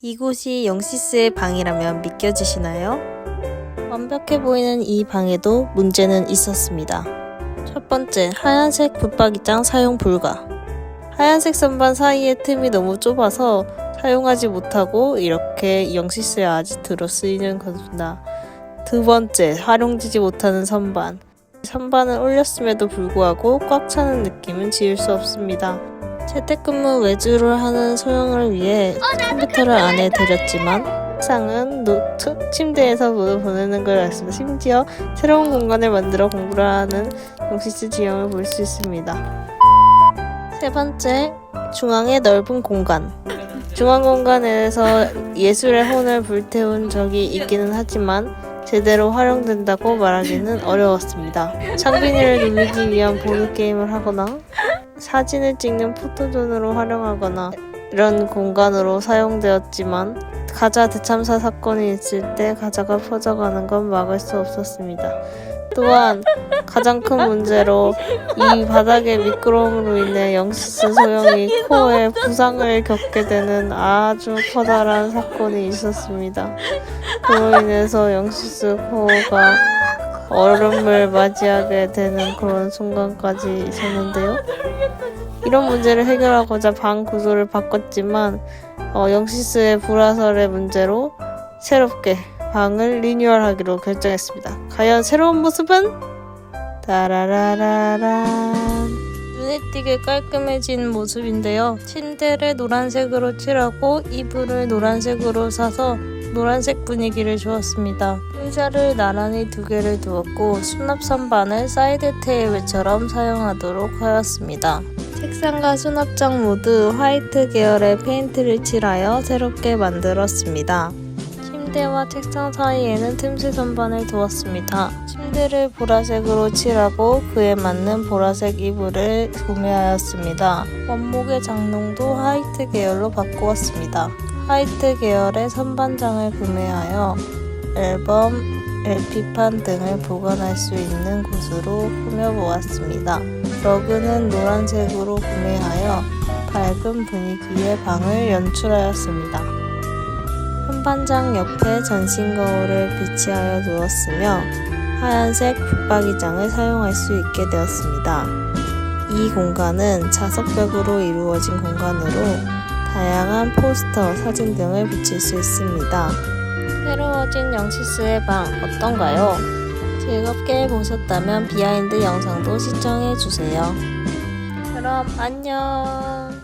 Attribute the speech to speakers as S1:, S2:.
S1: 이곳이 영시스의 방이라면 믿겨지시나요? 완벽해 보이는 이 방에도 문제는 있었습니다. 첫 번째, 하얀색 붙박이장 사용 불가. 하얀색 선반 사이에 틈이 너무 좁아서 사용하지 못하고 이렇게 영시스의 아지트로 쓰이는 것입니다. 두 번째, 활용되지 못하는 선반. 선반을 올렸음에도 불구하고 꽉 차는 느낌은 지울 수 없습니다. 재택근무 외주를 하는 소영을 위해 컴퓨터를 안에 들였지만 상은 노트 침대에서 보내는 걸 알았습니다. 심지어 새로운 공간을 만들어 공부를 하는 용시스 지형을 볼 수 있습니다. 세 번째, 중앙의 넓은 공간. 중앙 공간에서 예술의 혼을 불태운 적이 있기는 하지만 제대로 활용된다고 말하기는 어려웠습니다. 창빈이를 누르기 위한 보드게임을 하거나 사진을 찍는 포토존으로 활용하거나 이런 공간으로 사용되었지만 가자 대참사 사건이 있을 때 가자가 퍼져가는 건 막을 수 없었습니다. 또한 가장 큰 문제로 이 바닥의 미끄러움으로 인해 영시스 소영이 코에 부상을 겪게 되는 아주 커다란 사건이 있었습니다. 그로 인해서 영시스 코가 얼음을 맞이하게 되는 그런 순간까지 있었는데요. 이런 문제를 해결하고자 방 구조를 바꿨지만 어, 영시스의 불화설의 문제로 새롭게 방을 리뉴얼하기로 결정했습니다. 과연 새로운 모습은? 따라라라란 눈에 띄게 깔끔해진 모습인데요. 침대를 노란색으로 칠하고 이불을 노란색으로 사서 노란색 분위기를 주었습니다. 의자를 나란히 두 개를 두었고 수납 선반을 사이드 테이블처럼 사용하도록 하였습니다. 책상과 수납장 모두 화이트 계열의 페인트를 칠하여 새롭게 만들었습니다. 침대와 책상 사이에는 틈새 선반을 두었습니다. 침대를 보라색으로 칠하고 그에 맞는 보라색 이불을 구매하였습니다. 원목의 장롱도 화이트 계열로 바꾸었습니다. 화이트 계열의 선반장을 구매하여 앨범, LP판 등을 보관할 수 있는 곳으로 꾸며보았습니다. 러그는 노란색으로 구매하여 밝은 분위기의 방을 연출하였습니다. 선반장 옆에 전신 거울을 비치하여 두었으며 하얀색 붙박이장을 사용할 수 있게 되었습니다. 이 공간은 자석벽으로 이루어진 공간으로 다양한 포스터, 사진 등을 붙일 수 있습니다. 새로워진 영시스의 방 어떤가요? 즐겁게 보셨다면 비하인드 영상도 시청해주세요. 그럼 안녕!